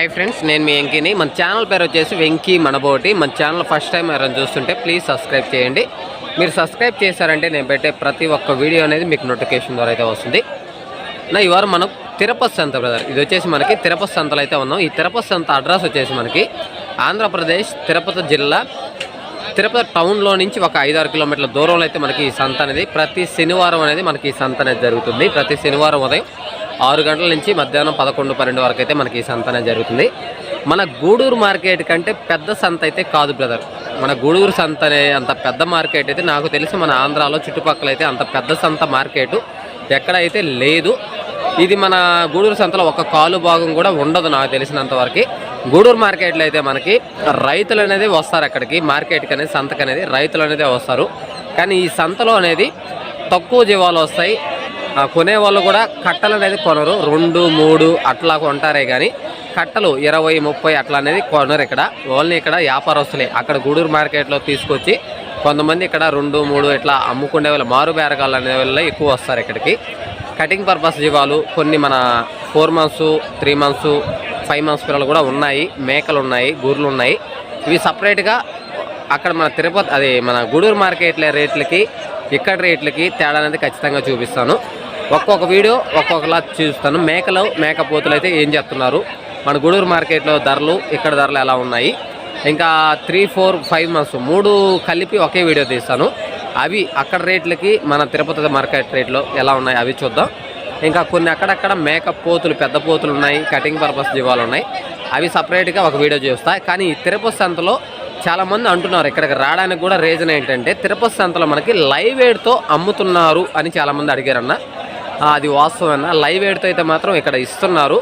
Hi friends నేను మీ వెంకీని. మన channel పేరు వచ్చేసి వెంకీ మనబోటి. మన ఛానల్ ఫస్ట్ టైం ఎవరైనా చూస్తుంటే ప్లీజ్ సబ్స్క్రైబ్ చేయండి. మీరు సబ్స్క్రైబ్ చేశారంటే నేను పెట్టే ప్రతి ఒక్క వీడియో అనేది మీకు నోటిఫికేషన్ ద్వారా అయితే వస్తుంది. నా ఇవారు మనం తిరుపతి సంత బ్రదర్ ఇది వచ్చేసి మనకి తిరుపతి సంతలో అయితే ఉన్నాం. ఈ తిరుపతి సంత అడ్రస్ వచ్చేసి మనకి ఆంధ్రప్రదేశ్ తిరుపతి జిల్లా తిరుపతి టౌన్లో నుంచి ఒక ఐదారు కిలోమీటర్ల దూరంలో అయితే మనకి ఈ సంత అనేది ప్రతి శనివారం అనేది మనకి ఈ సంత అనేది జరుగుతుంది. ప్రతి శనివారం ఉదయం ఆరు గంటల నుంచి మధ్యాహ్నం పదకొండు పన్నెండు వరకు అయితే మనకి ఈ సంత అనేది జరుగుతుంది. మన గూడూరు మార్కెట్ కంటే పెద్ద సంత అయితే కాదు బ్రదర్. మన గూడూరు సంత అనే అంత పెద్ద మార్కెట్ అయితే నాకు తెలిసి మన ఆంధ్రాలో చుట్టుపక్కల అయితే అంత పెద్ద సంత మార్కెట్ ఎక్కడైతే లేదు. ఇది మన గూడూరు సంతలో ఒక కాలు భాగం కూడా ఉండదు నాకు తెలిసినంత వరకు. గూడూరు మార్కెట్లో అయితే మనకి రైతులు అనేది వస్తారు అక్కడికి మార్కెట్కి అనేది సంతకు అనేది రైతులు అనేది వస్తారు. కానీ ఈ సంతలో అనేది తక్కువ జీవాలు వస్తాయి. కొనేవాళ్ళు కూడా కట్టలు అనేది కొనరు. రెండు మూడు అట్లా కొంటారే కానీ కట్టలు ఇరవై ముప్పై అట్లా అనేది కొనరు ఇక్కడ. ఓన్లీ ఇక్కడ వ్యాపారస్తులే. అక్కడ గూడూరు మార్కెట్లో తీసుకొచ్చి కొంతమంది ఇక్కడ రెండు మూడు ఇట్లా అమ్ముకునే వాళ్ళు మారు బేరకాలు అనే వాళ్ళు ఎక్కువ వస్తారు ఇక్కడికి. కటింగ్ పర్పస్ జీవాలు కొన్ని మన four months three months five months పిల్లలు కూడా ఉన్నాయి. మేకలు ఉన్నాయి గూర్లు ఉన్నాయి. ఇవి సపరేట్గా అక్కడ మన తిరుపతి అది మన గూడూరు మార్కెట్ల రేట్లకి ఇక్కడ రేట్లకి తేడా అనేది ఖచ్చితంగా చూపిస్తాను. ఒక్కొక్క వీడియో ఒక్కొక్కలా చూపిస్తాను. మేకలు మేకపోతులు అయితే ఏం చెప్తున్నారు మన గూడూరు మార్కెట్లో ధరలు ఇక్కడ ధరలు ఎలా ఉన్నాయి? ఇంకా త్రీ ఫోర్ ఫైవ్ మంత్స్ మూడు కలిపి ఒకే వీడియో తీస్తాను. అవి అక్కడ రేట్లకి మన తిరుపతి మార్కెట్ రేట్లో ఎలా ఉన్నాయి అవి చూద్దాం. ఇంకా కొన్ని అక్కడక్కడ మేకప్ పోతులు పెద్ద పోతులు ఉన్నాయి కటింగ్ పర్పస్ జీవాలు ఉన్నాయి. అవి సపరేట్గా ఒక వీడియో చూస్తాయి కానీ తిరుపతి సంతలో చాలామంది అంటున్నారు ఇక్కడికి రావడానికి కూడా రీజన్ ఏంటంటే తిరుపతి సంతలో మనకి లైవ్ ఎయిడ్తో అమ్ముతున్నారు అని చాలామంది అడిగారన్న. అది వాస్తవమన్న లైవ్ ఎయిడ్తో అయితే మాత్రం ఇక్కడ ఇస్తున్నారు.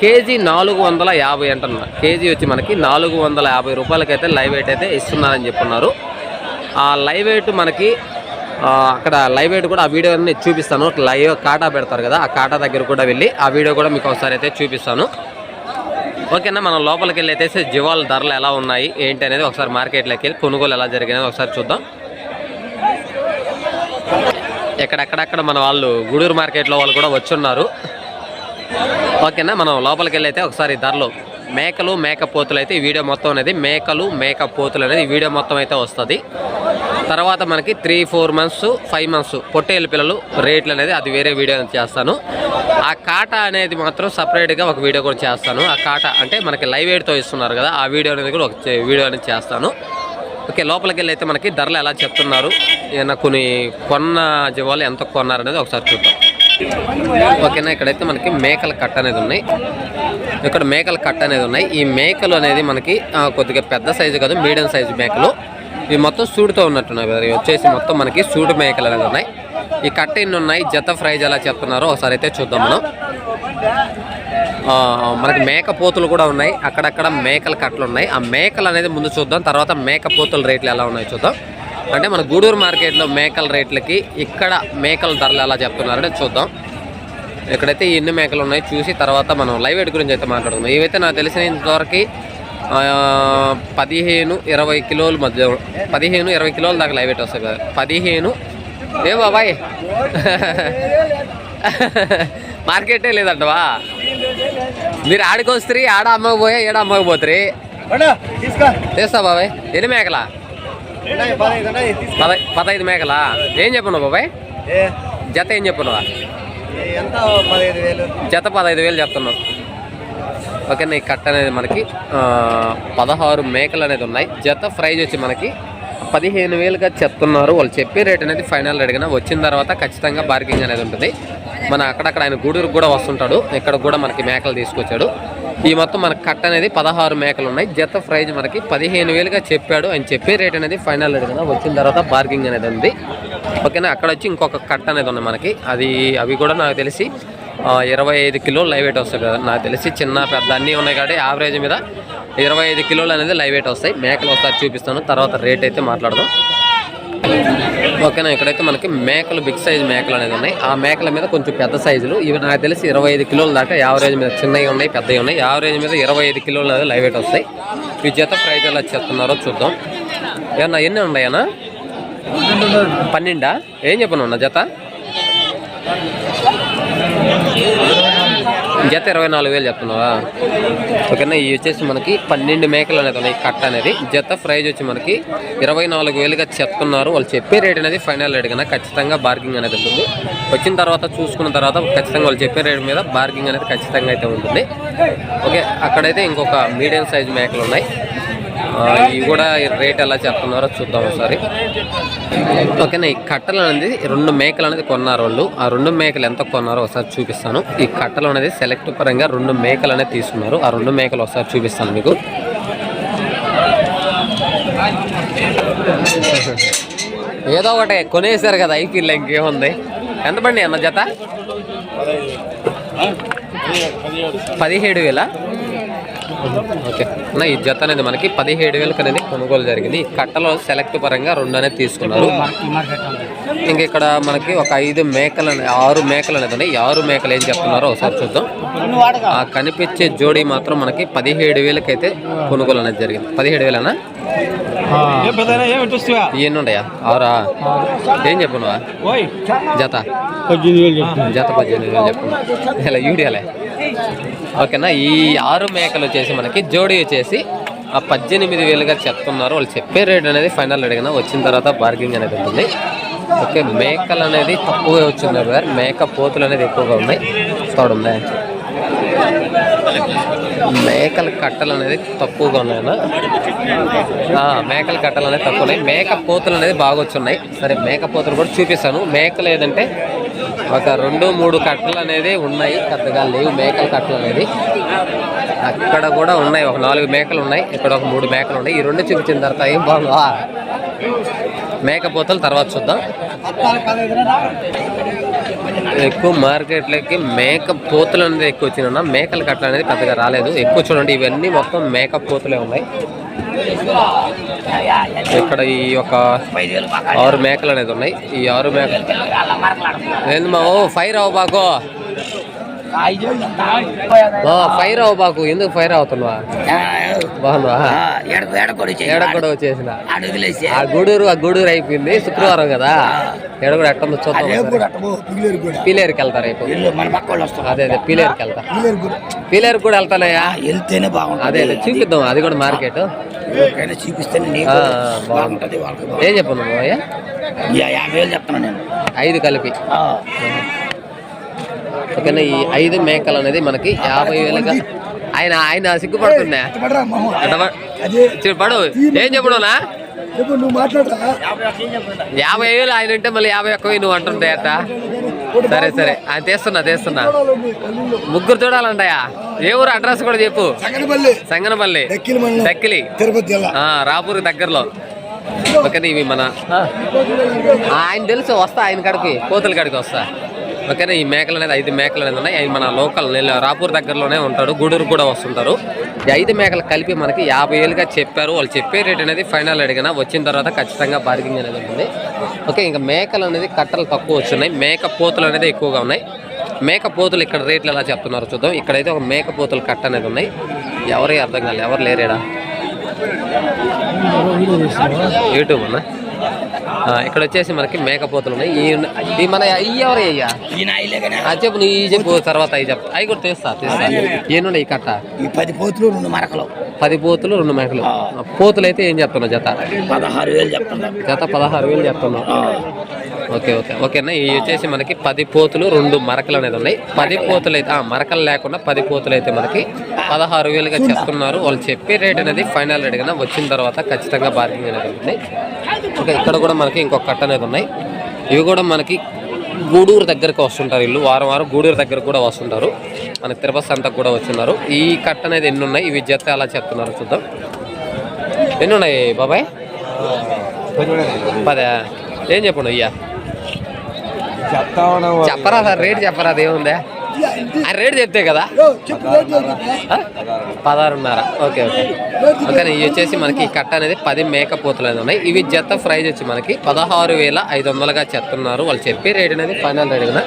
కేజీ నాలుగు వందల యాభై అంటున్నా కేజీ వచ్చి మనకి నాలుగు వందల యాభై రూపాయలకైతే లైవ్ ఎయిట్ అయితే ఇస్తున్నారని చెప్పున్నారు. ఆ లైవ్ ఎయిట్ మనకి అక్కడ లైవ్ ఎయిట్ కూడా ఆ వీడియో అన్ని చూపిస్తాను. లైవ్ కాటా పెడతారు కదా ఆ కాటా దగ్గర కూడా వెళ్ళి ఆ వీడియో కూడా మీకు ఒకసారి అయితే చూపిస్తాను. ఓకేనా మనం లోపలికి వెళ్ళి అయితే జీవాల ధరలు ఎలా ఉన్నాయి ఏంటి అనేది ఒకసారి మార్కెట్లోకి వెళ్ళి కొనుగోలు ఎలా జరిగినది ఒకసారి చూద్దాం. ఎక్కడెక్కడెక్కడ మన వాళ్ళు గూడూరు మార్కెట్లో వాళ్ళు కూడా వచ్చున్నారు. ఓకేనా మనం లోపలికి వెళ్ళి అయితే ఒకసారి ధరలు మేకలు మేకపోతులు అయితే ఈ వీడియో మొత్తం అనేది మేకలు మేకపోతులు అనేది ఈ వీడియో మొత్తం అయితే వస్తుంది. తర్వాత మనకి three four months five months పొట్టేళ్ళ పిల్లలు రేట్లు అనేది అది వేరే వీడియో చేస్తాను. ఆ కాటా అనేది మాత్రం సపరేట్గా ఒక వీడియో కూడా చేస్తాను. ఆ కాటా అంటే మనకి లైవ్ ఎయిడ్తో ఇస్తున్నారు కదా ఆ వీడియో అనేది కూడా ఒక వీడియో అనేది చేస్తాను. ఓకే లోపలికి వెళ్ళి అయితే మనకి ధరలు ఎలా చెప్తున్నారు? ఏమైనా కొన్ని కొన్న జీవాలు ఎంత కొన్నారు అనేది ఒకసారి చూద్దాం. ఓకేనా ఇక్కడైతే మనకి మేకల కట్ట అనేది ఉన్నాయి. ఇక్కడ మేకల కట్ట అనేది ఉన్నాయి. ఈ మేకలు అనేది మనకి కొద్దిగా పెద్ద సైజు కాదు మీడియం సైజు మేకలు. ఇవి మొత్తం సూడుతో ఉన్నట్టున్నాయి కదా. వచ్చేసి మొత్తం మనకి సూడు మేకలు అనేది ఉన్నాయి. ఈ కట్ట ఎన్ని ఉన్నాయి? జత ఫ్రైజ్ ఎలా చెప్తున్నారో ఒకసారి అయితే చూద్దాం మనం. ఆ, మనకి మేక పోతులు కూడా ఉన్నాయి. అక్కడక్కడ మేకల కట్టలు ఉన్నాయి. ఆ మేకలు అనేది ముందు చూద్దాం. తర్వాత మేక పోతుల రేట్లు ఎలా ఉన్నాయి చూద్దాం. అంటే మన గూడూరు మార్కెట్లో మేకల రేట్లకి ఇక్కడ మేకల ధరలు ఎలా చెప్తున్నారంటే చూద్దాం. ఇక్కడైతే ఎన్ని మేకలు ఉన్నాయి చూసి తర్వాత మనం లైవ్ ఎడ్ గురించి అయితే మాట్లాడుకుందాం. ఇవైతే నాకు తెలిసినంతవరకు ఆ, పదిహేను ఇరవై కిలోల మధ్య పదిహేను ఇరవై కిలోల దాకా లైవ్ ఎట్ వస్తాయి కదా. పదిహేను. ఏ బాబాయ్. మార్కెటే లేదంటవా? మీరు ఆడికి వస్తారు ఆడ అమ్మకపోయా ఏడ అమ్మకపోతారు తెస్తా బాబాయ్. ఎన్ని మేకలా? పద పదహైదు మేకలా? ఏం చెప్పను బాబాయ్? జత ఏం చెప్పున్నావా వేలు? జత పదహైదు వేలు చెప్తున్నావు. ఓకేనా ఈ కట్ట అనేది మనకి పదహారు మేకలు అనేది ఉన్నాయి. జత ప్రైజ్ వచ్చి మనకి పదిహేను వేలుగా చెప్తున్నారు. వాళ్ళు చెప్పే రేట్ అనేది ఫైనల్ అడిగిన వచ్చిన తర్వాత ఖచ్చితంగా బార్గింగ్ అనేది ఉంటుంది. మన అక్కడక్కడ ఆయన గూడూరుకు కూడా వస్తుంటాడు. ఇక్కడ కూడా మనకి మేకలు తీసుకొచ్చాడు. ఈ మొత్తం మనకి కట్ట అనేది పదహారు మేకలు ఉన్నాయి. జత ప్రైజ్ మనకి పదిహేను వేలుగా చెప్పాడు ఆయన చెప్పే రేట్ అనేది ఫైనల్ అడిగిన వచ్చిన తర్వాత బార్గింగ్ అనేది ఉంది. ఓకేనా? అక్కడ వచ్చి ఇంకొక కట్ట అనేది ఉంది మనకి. అది అవి కూడా నాకు తెలిసి ఇరవై ఐదు కిలోలు లైవ్ వెయిట్ వస్తాయి కదా. నాకు తెలిసి చిన్న పెద్ద అన్నీ ఉన్నాయి కాబట్టి యావరేజ్ మీద ఇరవై ఐదు కిలోలు అనేది లైవ్ వెయిట్ వస్తాయి. మేకలు ఒకసారి చూపిస్తాను. తర్వాత రేట్ అయితే మాట్లాడదాం. ఓకేనా ఇక్కడైతే మనకి మేకలు బిగ్ సైజ్ మేకలు అనేది ఉన్నాయి. ఆ మేకల మీద కొంచెం పెద్ద సైజులు. ఇవి నాకు తెలిసి ఇరవై ఐదు కిలోల దాకా యావరేజ్ మీద చిన్నవి ఉన్నాయి పెద్దవి ఉన్నాయి. యావరేజ్ మీద ఇరవై ఐదు కిలోలు అనేది లైవ్ వెయిట్ వస్తాయి. ఈ జత ప్రైజ్ ఎలా చేస్తున్నారో చూద్దాం. ఏమన్నా ఎన్ని ఉన్నాయన్నా? పన్నెండా? ఏం చెప్పను అన్న జత? జత ఇరవై నాలుగు వేలు చెప్తున్నావా? ఓకేనా ఇవి వచ్చేసి మనకి పన్నెండు మేకలు అనేది ఉన్నాయి కట్ట అనేది. జత ప్రైజ్ వచ్చి మనకి ఇరవై నాలుగు వేలుగా చెప్తున్నారు. వాళ్ళు చెప్పే రేట్ అనేది ఫైనల్ రేట్ కన్నా ఖచ్చితంగా బార్గింగ్ అనేది ఉంటుంది. వచ్చిన తర్వాత చూసుకున్న తర్వాత ఖచ్చితంగా వాళ్ళు చెప్పే రేట్ మీద బార్గింగ్ అనేది ఖచ్చితంగా అయితే ఉంటుంది. ఓకే అక్కడైతే ఇంకొక మీడియం సైజ్ మేకలు ఉన్నాయి. ఇవి కూడా రేట్ ఎలా చెప్తున్నారో చూద్దాం ఒకసారి. ఓకేనా ఈ కట్టలు అనేది రెండు మేకలు అనేది కొన్నారు వాళ్ళు. ఆ రెండు మేకలు ఎంత కొన్నారో ఒకసారి చూపిస్తాను. ఈ కట్టలు అనేది సెలెక్ట్ పరంగా రెండు మేకలు అనేది తీసుకున్నారు. ఆ రెండు మేకలు ఒకసారి చూపిస్తాను మీకు. ఏదో ఒకటి కొనేసారు కదా ఐపీఎల్ ఇంకేముంది? ఎంత పడి అన్న జత? పదిహేడు వేల? ఓకే. అన్న ఈ జత అనేది మనకి పదిహేడు వేలకు అనేది కొనుగోలు జరిగింది. ఈ కట్టలో సెలెక్ట్ పరంగా రెండు అనేది తీసుకున్నారు. ఇంక ఇక్కడ మనకి ఒక ఐదు మేకలు ఆరు మేకలు అనేది ఉన్నాయి. ఈ ఆరు మేకలు ఏం చెప్తున్నారో ఒకసారి చూద్దాం. ఆ కనిపించే జోడీ మాత్రం మనకి పదిహేడు వేలకైతే కొనుగోలు అనేది జరిగింది. పదిహేడు వేలనా? ఎన్ని ఉన్నాయా? ఆరా? ఏం చెప్పు నువ్వా జత. జత పద్దెనిమిది వేలు చెప్పు ఇలా యూడియాలే ఓకేనా? ఈ ఆరు మేకలు వచ్చేసి మనకి జోడీ వచ్చేసి ఆ పద్దెనిమిది వేలుగా చెప్తున్నారు. వాళ్ళు చెప్పే రేట్ అనేది ఫైనల్ అడిగిన వచ్చిన తర్వాత బార్గింగ్ అనేది ఉంటుంది. ఓకే మేకలు అనేది తక్కువగా వచ్చిన్నారు సార్ మేక పోతులు అనేది ఎక్కువగా ఉన్నాయి. చూడండి మేకల కట్టలు అనేది తక్కువగా ఉన్నాయన్నా మేకల కట్టలు అనేది తక్కువ ఉన్నాయి. మేక పోతులు అనేది బాగా వచ్చున్నాయి. సరే మేక పోతులు కూడా చూపిస్తాను. మేకలు ఏదంటే ఒక రెండు మూడు కట్టలు అనేది ఉన్నాయి. పెద్దగా లేవు. మేకల కట్టలు అనేది అక్కడ కూడా ఉన్నాయి. ఒక నాలుగు మేకలు ఉన్నాయి. ఇక్కడ ఒక మూడు మేకలు ఉన్నాయి. ఈ రెండు చూపించిన తర్వాత ఏం బాగుందా? మేకపోతలు తర్వాత చూద్దాం. ఎక్కువ మార్కెట్లకి మేక పోతులు అనేది ఎక్కువ వచ్చిన మేకల కట్టలు అనేది పెద్దగా రాలేదు. ఎక్కువ చూడండి ఇవన్నీ మొత్తం మేక పోతులే ఉన్నాయి. ఇక్కడ ఈ ఒక ఆరు మేకలు అనేది ఉన్నాయి. ఈ ఆరు మేకలు ఏంది మా ఓ ఫైర్ అవ్వ బాకు ఓ ఫైర్ అవ్వ బాకు. ఎందుకు ఫైర్ అవుతున్నావా? బాగున్నావా? ఆ గూడూరు ఆ గూడూరు అయిపోయింది శుక్రవారం కదా. ఏడ కూడా ఎట్ట ఉందో చూద్దాం ఒకసారి. పీలేరుకి వెళ్తా రేపు. మన పక్క వాళ్ళు వస్తారు అదే అదే పీలేరుకి వెళ్తా పీలేరుకి కూడా వెళ్తానయ్యా. వెళ్తేనే బాగుంటుంది. అదే అదే చూపిద్దాం. అది కూడా మార్కెట్. చూపిస్తేనే ఏం చెప్పను నువ్వు యాభై వేలు చెప్తాను నేను. ఐదు కలిపి. ఓకేనా ఈ ఐదు మేకలు అనేది మనకి యాభై వేలుగా ఆయన ఆయన సిగ్గుపడుతున్నా పడరా మామ. ఎట్ట ప- అదే చూడు పడు. ఏం చెప్పడునా చెప్పు నువ్వు మాట్లాడరా? యాభై వేలు ఆయన ఉంటే మళ్ళీ యాభై ఒక్క వెయ్యి నువ్వు అంటుంటే అట్ట సరే సరే. ఆయన తీస్తున్నా తీస్తున్నా. ముగ్గురు చూడాలంటాయా ఏ ఊరు అడ్రస్ కూడా చెప్పు. సగనపల్లి. దక్కిలి. తిరుపతి ఆ, రాపూర్ దగ్గరలో. ఓకేనా ఇవి మన ఆయన తెలుసు వస్తా ఆయన కాడికి. కోతుల కాడికి వస్తా. ఓకేనా ఈ మేకలు అనేది ఐదు మేకలు అనేది ఉన్నాయి. అవి మన లోకల్ రాపూర్ దగ్గరలోనే ఉంటాడు గూడూరు కూడా వస్తుంటారు. ఈ ఐదు మేకలు కలిపి మనకి యాభై ఏళ్ళుగా చెప్పారు. వాళ్ళు చెప్పే రేట్ అనేది ఫైనల్ అడిగినా వచ్చిన తర్వాత ఖచ్చితంగా బార్గింగ్ అనేది ఉంటుంది ఓకే ఇంకా మేకలు అనేది కట్టలు తక్కువ వచ్చున్నాయి మేక పోతులు అనేది ఎక్కువగా ఉన్నాయి. మేక పోతులు ఇక్కడ రేట్లు ఎలా చెప్తున్నారో చూద్దాం. ఇక్కడైతే ఒక మేక పోతులు కట్ట అనేది ఉన్నాయి. ఎవరే అర్థం కాలేదు. ఎవరు లేరేడా? యూట్యూబ్ అన్న? ఇక్కడ వచ్చేసి మనకి మేకపోతులు ఉన్నాయి. ఈ మన ఎవరు అయ్యా? ఆ చెప్పు నువ్వు ఈ చెప్పు తర్వాత అవి చెప్పు అవి కూడా తీస్తా తీస్తా. ఏనున్నాయి ఈ కట్ట? పది పోతులు రెండు మరకలు. పది పోతులు రెండు మేకలు పోతులు అయితే ఏం చెప్తున్నావు జత? పదహారు వేలు చెప్తున్నా. జత పదహారు వేలు చెప్తున్నావు. ఓకే ఓకే ఓకేనా ఇవి వచ్చేసి మనకి పది పోతులు రెండు మరకలు అనేది ఉన్నాయి. పది పోతులు అయితే ఆ, మరకలు లేకుండా పది పోతులు అయితే మనకి పదహారు వేలుగా చెప్తున్నారు. వాళ్ళు చెప్పే రేట్ అనేది ఫైనల్ రేట్ కదా వచ్చిన తర్వాత ఖచ్చితంగా బార్గింగ్ అనేది ఉంటుంది ఓకే ఇక్కడ కూడా మనకి ఇంకొక కట్ట అనేది ఉన్నాయి. ఇవి కూడా మనకి గూడూరు దగ్గరకు వస్తుంటారు ఇల్లు. వారం వారం గూడూరు దగ్గరకు కూడా వస్తుంటారు. మనకి తిరుపతి సంతకు కూడా వస్తున్నారు ఈ కట్ట అనేది ఎన్ని ఉన్నాయి? ఇవి జత ఎలా చెప్తున్నారు చూద్దాం. ఎన్ని ఉన్నాయి బాబాయ్? పదా. ఏం చెప్పండు అయ్యా? చెప్పరా సార్ రేట్ చెప్పరా అదేముందా ఆ రేట్ చెప్తే కదా? పదహారున్నర. Okay okay. ఓకే ఇవి వచ్చేసి మనకి కట్ట అనేది పది మేకపోతులు అనేది ఉన్నాయి. ఇవి జత ప్రైజ్ వచ్చి మనకి పదహారు వేల ఐదు వందలుగా చెప్తున్నారు. వాళ్ళు చెప్పే రేట్ అనేది ఫైనల్ రేట్ కదా.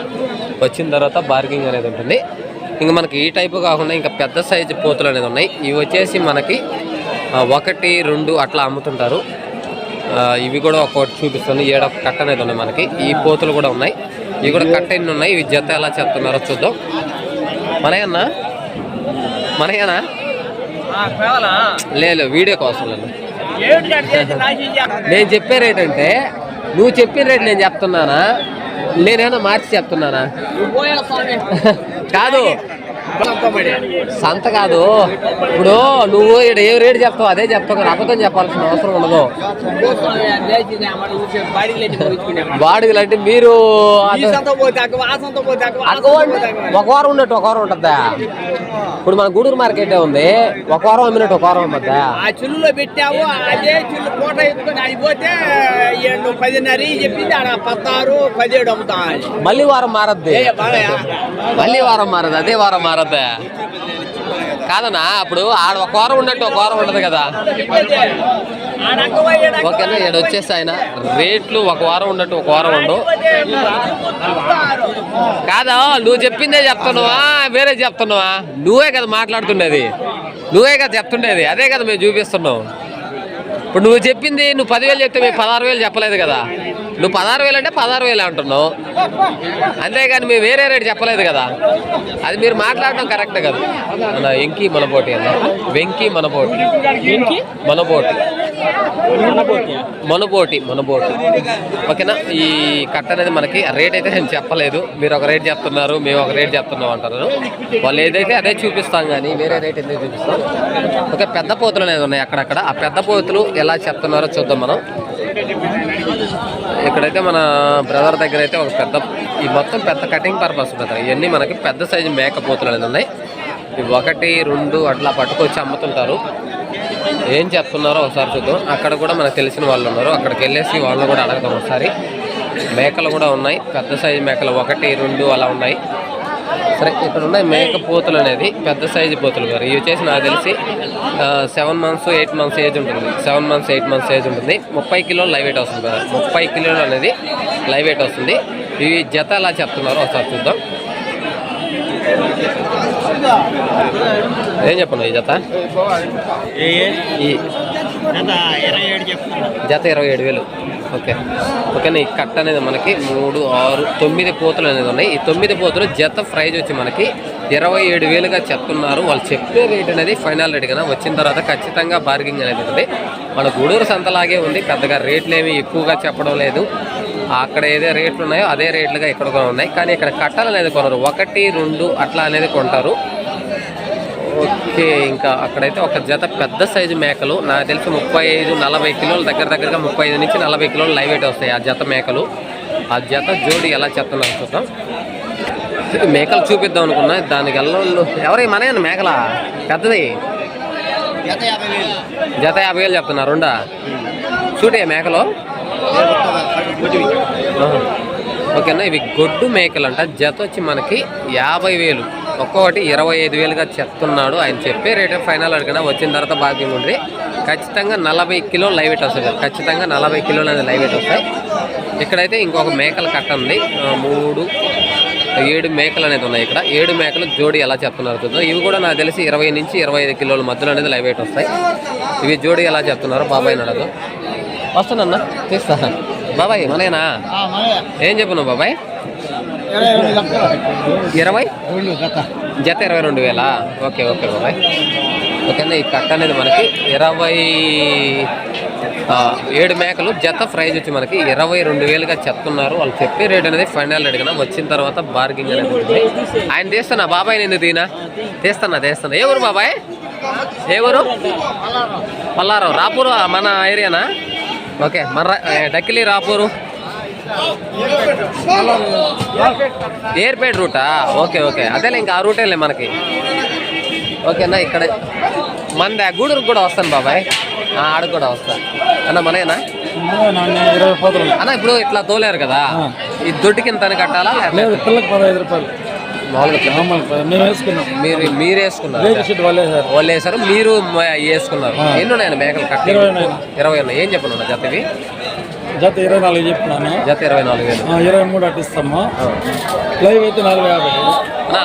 వచ్చిన తర్వాత బార్గింగ్ అనేది ఉంటుంది. ఇంకా మనకి ఈ టైపు కాకుండా ఇంకా పెద్ద సైజు పోతులు అనేది ఉన్నాయి. ఇవి వచ్చేసి మనకి ఒకటి రెండు అట్లా అమ్ముతుంటారు. ఇవి కూడా ఒక్కొక్కటి చూపిస్తాను ఏడ కట్ట అనేది ఉన్నాయి మనకి. ఈ పోతులు కూడా ఉన్నాయి. ఇవి కూడా కట్ట ఎన్ని ఉన్నాయి. ఇవి జత ఎలా చెప్తున్నారో చూద్దాం. మనయన్నా? మనయేనా? లేదు వీడియో కోసం నేను చెప్పే రేట్ అంటే నువ్వు చెప్పిన రేట్ నేను చెప్తున్నానా? నేనేమన్నా మార్చి చెప్తున్నానా? కాదు. సంత కాదు. ఇప్పుడు నువ్వు ఇక్కడ ఏ రేటు చెప్తావు అదే చెప్తావు. అబద్ధం చెప్పాల్సిన అవసరం ఉండదు. బాడీలు అంటే మీరు ఒక వారం ఉన్నట్టు ఒక వారం ఉంటుందా? ఇప్పుడు మన గూడూరు మార్కెట్ ఉంది. ఒక వారం అమ్మినట్టు ఒక వారం అమ్మద్దా ఆ చిల్లులో పెట్టావు అదే చిల్లు పూట ఎత్తుకొని అయిపోతే ఏడు పదిన్నర చెప్పింది ఆడ పదహారు పదిహేడు అమ్ముతా. మళ్ళీ వారం మారద్ది. మళ్ళీ వారం మారదు అదే వారం తర్వాత కాదన్నా అప్పుడు ఆడ ఒక కూర ఉన్నట్టు ఒక కూర ఉండదు కదా. ఓకేనా ఇక్కడ వచ్చేసి ఆయన రేట్లు ఒక వారం ఉన్నట్టు ఒక వారం ఉండు. కాదా నువ్వు చెప్పిందే చెప్తున్నావా? వేరే చెప్తున్నావా? నువ్వే కదా మాట్లాడుతుండేది నువ్వే కదా చెప్తుండేది. అదే కదా మేము చూపిస్తున్నావు ఇప్పుడు నువ్వు చెప్పింది నువ్వు పదివేలు చెప్తే మేము పదహారు వేలు చెప్పలేదు కదా. నువ్వు పదహారు వేలు అంటే పదహారు వేలు అంటున్నావు. అంతేగాని మేము వేరే రేటు చెప్పలేదు కదా. అది మీరు మాట్లాడడం కరెక్ట్ కదా. మన ఎంకి మనబోటి అన్న. వెంకి మనబోటి మనబోటి మనబోటి మనబోటి ఓకేనా? ఈ కట్ట అనేది మనకి రేట్ అయితే నేను చెప్పలేదు. మీరు ఒక రేట్ చెప్తున్నారు మేము ఒక రేట్ చెప్తున్నాం అంటారు వాళ్ళు ఏదైతే అదే చూపిస్తాం కానీ వేరే రేట్ ఎందుకు చూపిస్తాం? ఓకే పెద్ద పోతులు అనేది ఉన్నాయి అక్కడక్కడ. ఆ పెద్ద పోతులు ఎలా చెప్తున్నారో చూద్దాం మనం. ఇక్కడైతే మన బ్రదర్ దగ్గర అయితే ఒక పెద్ద ఈ మొత్తం పెద్ద కటింగ్ పర్పస్ బ్రదర్ ఇవన్నీ మనకి పెద్ద సైజు మేక పోతులు అనేది ఉన్నాయి. ఒకటి రెండు అట్లా పట్టుకొచ్చి అమ్ముతుంటారు. ఏం చెప్తున్నారో ఒకసారి చూద్దాం. అక్కడ కూడా మనకు తెలిసిన వాళ్ళు ఉన్నారు. అక్కడికి వెళ్ళేసి వాళ్ళని కూడా అడగదాం ఒకసారి. మేకలు కూడా ఉన్నాయి. పెద్ద సైజు మేకలు ఒకటి రెండు అలా ఉన్నాయి. సరే ఇక్కడ ఉన్నాయి మేక పోతులు అనేది. పెద్ద సైజు పోతులు గారు. ఇవి వచ్చేసి నాకు తెలిసి seven months eight months age ఉంటుంది. Seven months eight months age ఉంటుంది. ముప్పై కిలోలు లైవ్ వెయిట్ వస్తుంది కదా ముప్పై కిలోలు అనేది లైవ్ వెయిట్ వస్తుంది. ఇవి జత ఎలా చెప్తున్నారో ఒకసారి చూద్దాం. ఏం చెప్పను ఈ జత? జత ఇరవై ఏడు వేలు. ఓకే. ఓకేనా ఈ కట్ట అనేది మనకి మూడు ఆరు తొమ్మిది పోతులు అనేది ఉన్నాయి. ఈ తొమ్మిది పోతులు జత ప్రైజ్ వచ్చి మనకి ఇరవై ఏడు వేలుగా చెప్తున్నారు. వాళ్ళు చెప్పే రేట్ అనేది ఫైనల్ రేట్ కదా వచ్చిన తర్వాత ఖచ్చితంగా బార్గింగ్ అనేది ఉంది. మన గూడూరు సంతలాగే ఉంది. పెద్దగా రేట్లు ఏమి ఎక్కువగా చెప్పడం లేదు. అక్కడ ఏదే రేట్లు ఉన్నాయో అదే రేట్లుగా ఇక్కడ కూడా ఉన్నాయి. కానీ ఇక్కడ కట్టలు అనేది కొనరు. ఒకటి రెండు అట్లా అనేది కొంటారు. ఓకే ఇంకా అక్కడైతే ఒక జత పెద్ద సైజు మేకలు. నాకు తెలిసి ముప్పై ఐదు నలభై కిలోలు దగ్గర దగ్గరగా ముప్పై ఐదు నుంచి నలభై కిలోలు లైవ్ వెయిట్ వస్తాయి ఆ జత మేకలు. ఆ జత జోడి ఎలా చెప్తున్నారు చూద్దాం. మేకలు చూపిద్దాం అనుకున్నా. దానికి ఎల్లోళ్ళు ఎవరి మన మేకల? పెద్దది? జత యాభై వేలు. చెప్తున్నారు. రెండా? చూడే మేకలు. ఓకేనా? ఇవి గొడ్డు మేకలు అంట జత వచ్చి మనకి యాభై వేలు. ఒక్కొక్కటి ఇరవై ఐదు వేలుగా చెప్తున్నాడు. ఆయన చెప్పే రేట్ ఫైనల్ అడిగినా వచ్చిన తర్వాత భాగ్యం ఉంది ఖచ్చితంగా నలభై కిలోలు లైవ్ వెయిట్ వస్తుంది. ఖచ్చితంగా నలభై కిలోలు అనేది లైవ్ వెయిట్ వస్తాయి. ఇక్కడైతే ఇంకొక మేకలు కట్ట ఉంది. మూడు ఏడు మేకలు అనేది ఉన్నాయి ఇక్కడ. ఏడు మేకలు జోడి ఎలా చెప్తున్నారు చూద్దాం. ఇవి కూడా నాకు తెలిసి ఇరవై నుంచి ఇరవై ఐదు కిలోల మధ్యలో అనేది లైవ్ వెయిట్ వస్తాయి. ఇవి జోడి ఎలా చెప్తున్నారు? బాబాయ్ నడదు వస్తానన్నా తీస్తా. బాబాయ్ మనేనా ఏం చెప్పను బాబాయ్? ఇరవై జత. ఇరవై రెండు వేలా? ఓకే ఓకే బాబాయ్. ఓకేనా ఈ కట్ట అనేది మనకి ఇరవై ఏడు మేకలు జత ప్రైజ్ వచ్చి మనకి ఇరవై రెండు వేలుగా చెప్తున్నారు. వాళ్ళు చెప్పే రేట్ అనేది ఫైనల్ రేట్ కదా వచ్చిన తర్వాత బార్గింగ్ అనేది ఉంటుంది ఆయన తీస్తున్నా బాబాయ్ నేను తీనా తీస్తున్నా తీస్తున్నా ఏ ఊరు బాబాయ్? ఏ ఊరు? పల్లారావు. రాపూరు మన ఏరియానా? ఓకే మన డక్కిలి రాపూరు. ఎయిర్పేట్ రూటా? Okay okay. అదేలే ఇంకా ఆ రూటేలే మనకి. ఓకేనా ఇక్కడ. మన గూడూరుకు కూడా వస్తాను బాబాయ్. ఆ, ఆడకు కూడా వస్తా. అన్న పోతులు. అన్న ఇప్పుడు ఇట్లా తోలేరు కదా. ఈ దొడ్డి కింద కట్టాలా? పిల్లకి పదహైదు రూపాయలు. మీరు మీరు వేసుకున్నారు. వాళ్ళే సార్. వాళ్ళు వేసారు. మీరు వేసుకున్నారు. ఎన్ని ఉన్నాయండి మేకలు కట్టి ఇరవై ఉన్నాయి. ఏం చెప్పను జతవి? జత ఇరవై నాలుగు చెప్పినాను జత ఇరవై నాలుగు వేలు. ఇరవై మూడు అటు ఇస్తాము. లైవ్ అయితే నాలుగు యాభై.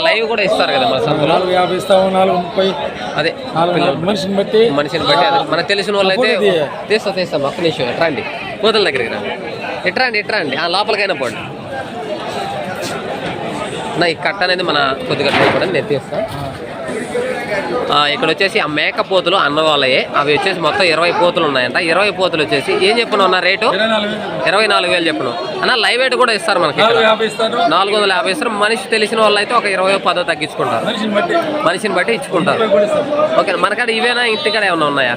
లైవ్ కూడా ఇస్తారు కదా మన సంతలో? నాలుగు యాభై ఇస్తాము నాలుగు ముప్పై. అదే. మనిషిని బట్టి. మనిషిని బట్టి అదే. మనకు తెలిసిన వాళ్ళు అయితే. తీస్తా తీస్తాం ఒక్క నిమిషం. ఎట్రా అండి కూతుల దగ్గరికి రండి. ఎట్రా అండి ఎట్రా అండి ఆ లోపలికైనా పోండి. నా ఈ కట్ట అనేది మన కొద్దిగా కూడా ఆ, ఇక్కడ వచ్చేసి ఆ మేక పోతులు అన్న వాళ్ళయే అవి వచ్చేసి మొత్తం ఇరవై పోతులు ఉన్నాయంట. ఇరవై పోతులు వచ్చేసి ఏం చెప్పను అన్న రేటు? ఇరవై నాలుగు వేలు చెప్పను. అన్న లైవ్ వెయిట్ కూడా ఇస్తారు మనకి నాలుగు వందల యాభై ఇస్తారు. మనిషి తెలిసిన వాళ్ళు అయితే ఒక ఇరవై పదో తగ్గించుకుంటారు. మనిషిని బట్టి. ఇచ్చుకుంటారు. ఓకే మనకాడ ఇవేనా ఇంటికాడ ఏమైనా ఉన్నాయా?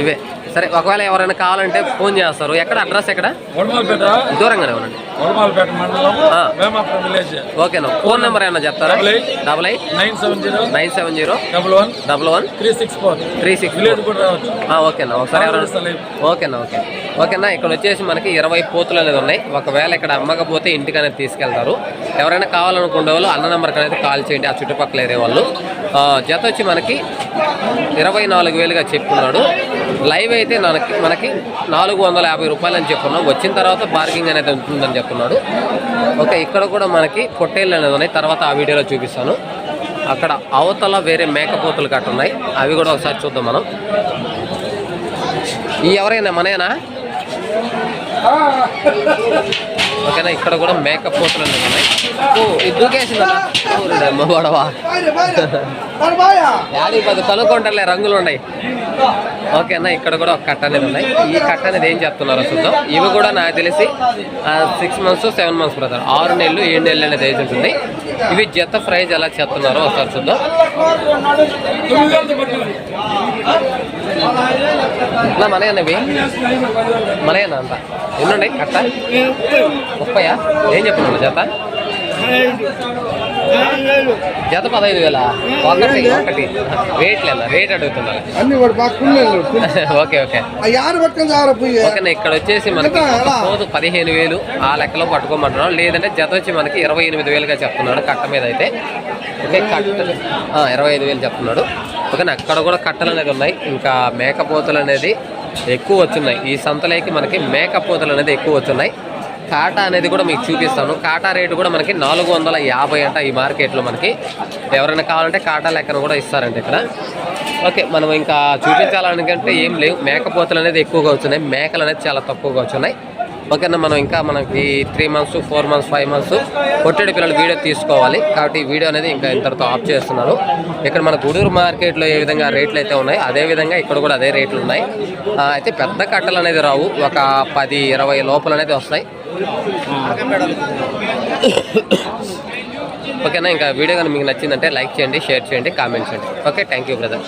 ఇవే. సరే ఒకవేళ ఎవరైనా కావాలంటే ఫోన్ చేస్తారు. ఎక్కడ? అడ్రస్ ఎక్కడ? దూరంగానే ఉండండి. ఓకేనా ఫోన్ నెంబర్ ఏమైనా చెప్తారా? Double eight. Nine seven zero. Nine seven zero. Double one. Double one. Three six four. Three six ఓకేనా ఒకసారి ఎవరైనా ఓకేనా ఓకే ఓకేనా ఇక్కడ వచ్చేసి మనకి ఇరవై పోతులు అనేది ఉన్నాయి. ఒకవేళ ఇక్కడ అమ్మకపోతే ఇంటికి అనేది తీసుకెళ్తారు. ఎవరైనా కావాలనుకునే వాళ్ళు అన్న నెంబర్కి అనేది కాల్ చేయండి. ఆ చుట్టుపక్కల ఏరే వాళ్ళు. జత వచ్చి మనకి ఇరవై నాలుగు వేలుగా చెప్పుకున్నాడు లైవ్ అయితే మనకి మనకి నాలుగు వందల యాభై రూపాయలు అని చెప్పుకున్నాం వచ్చిన తర్వాత బార్గింగ్ అనేది ఉంటుందని చెప్తున్నాడు ఓకే ఇక్కడ కూడా మనకి పొట్టేళ్ళు అనేది ఉన్నాయి తర్వాత ఆ వీడియోలో చూపిస్తాను అక్కడ అవతల వేరే మేకపోతులు కట్ట ఉన్నాయి అవి కూడా ఒకసారి చూద్దాం మనం ఈ ఎవరైనా మనయేనా ఓకేనా ఇక్కడ కూడా మేకప్ పోతులు అనేవి ఉన్నాయి ఓ ఇది గొడవ యాడి పది కనుక్కుంటారులే రంగులు ఉన్నాయి ఓకే అన్న ఇక్కడ కూడా ఒక కట్ట అనేది ఉన్నాయి. ఈ కట్ట అనేది ఏం చెప్తున్నారో చూద్దాం. ఇవి కూడా నాకు తెలిసి six months seven months brother ఆరు నెలలు ఏడు నెలలు అనేది ఏజ్ ఉంటుంది. ఇవి జత ప్రైజ్ ఎలా చెప్తున్నారో ఒకసారి చూద్దాం. తొమ్మిది వేలతో పట్టుకోండి. నా మనయన్నవి మనయేనా అంత ఎన్నున్నాయి కట్ట? ముప్పయా? ఏం చెప్తున్నాను జత? జత పదహైదు వేల? ఒకటి ఒకటి. రేట్ లేదా రేట్ అడుగుతున్నారు. Okay okay. ఓకే ఇక్కడ వచ్చేసి మనకి పోతు పదిహేను వేలు ఆ లెక్కలో పట్టుకోమంటున్నాం లేదంటే జత వచ్చి మనకి ఇరవై ఎనిమిది వేలుగా చెప్తున్నాడు కట్ట మీద అయితే. ఓకే కట్ట. ఇరవై ఐదు వేలు చెప్తున్నాడు. ఓకే అక్కడ కూడా కట్టలు అనేది ఉన్నాయి. ఇంకా మేకపోతులు అనేది ఎక్కువ వచ్చున్నాయి. ఈ సంతలోకి మనకి మేకపోతులు అనేది ఎక్కువ వచ్చున్నాయి. కాటా అనేది కూడా మీకు చూపిస్తాను. కాటా రేటు కూడా మనకి నాలుగు వందల యాభై అంట ఈ మార్కెట్లో మనకి. ఎవరైనా కావాలంటే కాటా లెక్కన కూడా ఇస్తారంట ఇక్కడ. ఓకే మనం ఇంకా చూపించాలనుకంటే ఏం లేవు. మేకపోతలు అనేది ఎక్కువగా వచ్చినాయి. మేకలు అనేది చాలా తక్కువగా వచ్చినాయి. ఓకేనా మనం ఇంకా మనకి three months four months five months కొట్టేడు పిల్లలు వీడియో తీసుకోవాలి. కాబట్టి ఈ వీడియో అనేది ఇంకా ఇంతటితో ఆఫ్ చేస్తున్నారు ఇక్కడ మన గూడూరు మార్కెట్లో ఏ విధంగా రేట్లు అయితే ఉన్నాయి అదే విధంగా ఇక్కడ కూడా అదే రేట్లు ఉన్నాయి. అయితే పెద్ద కట్టలు అనేది రావు. ఒక పది ఇరవై లోపల అనేది వస్తాయి. ఓకేనా ఇంకా వీడియో కానీ మీకు నచ్చిందంటే లైక్ చేయండి షేర్ చేయండి కామెంట్ చేయండి. Okay thank you brother.